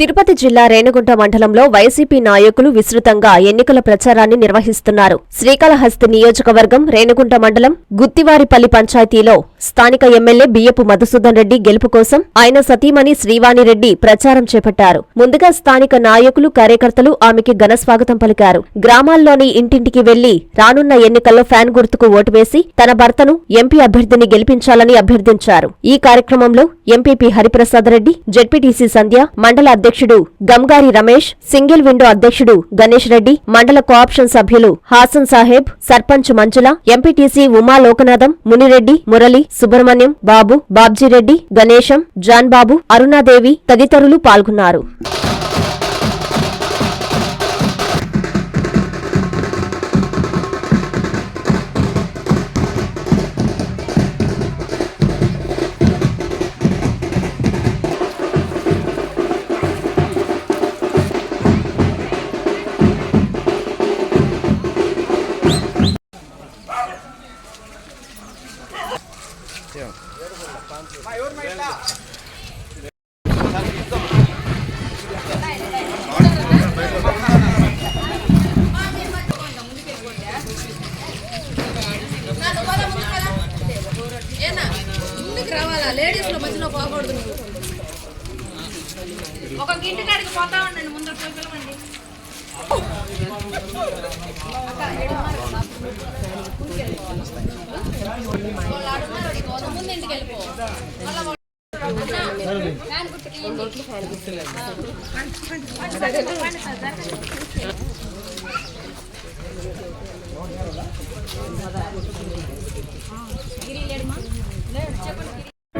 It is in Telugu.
తిరుపతి జిల్లా రేణిగుంట మండలంలో వైసీపీ నాయకులు విస్తృతంగా ఎన్నికల ప్రచారాన్ని నిర్వహిస్తున్నారు. శ్రీకాళహస్తి నియోజకవర్గం రేణిగుంట మండలం గుత్తివారిపల్లి పంచాయతీలో స్థానిక ఎమ్మెల్యే బియ్యపు మధుసూదన్ రెడ్డి గెలుపు కోసం ఆయన సతీమణి శ్రీవాణిరెడ్డి ప్రచారం చేపట్టారు. ముందుగా స్థానిక నాయకులు కార్యకర్తలు ఆమెకి ఘన స్వాగతం పలికారు. గ్రామాల్లోని ఇంటింటికి వెళ్ళి రానున్న ఎన్నికల్లో ఫ్యాన్ గుర్తుకు ఓటు వేసి తన భర్తను ఎంపీ అభ్యర్థిని గెలిపించాలని అభ్యర్థించారు. ఈ కార్యక్రమంలో ఎంపీపీ హరిప్రసాద్ రెడ్డి జెడ్పీటీసీ సంధ్య మండల అధ్యక్షుడు గంగారి రమేష్ సింగిల్ విండో అధ్యక్షుడు గణేష్ రెడ్డి మండల కోఆప్షన్ సభ్యులు హాసన్ సాహెబ్ సర్పంచ్ మంజుల ఎంపీటీసీ ఉమా లోకనాథం మునిరెడ్డి మురళి సుబ్రహ్మణ్యం బాబు బాబ్జీరెడ్డి గణేశం జాన్ బాబు అరుణాదేవి తదితరులు పాల్గొన్నారు. లేడీస్లో మధ్యలో పోకూడదు నువ్వు ఒక గింటి కాడికి పోతా ఉండండి ముందర పోయి పిలవండి వాళ్ళు ఆడున్నారు, వాడికి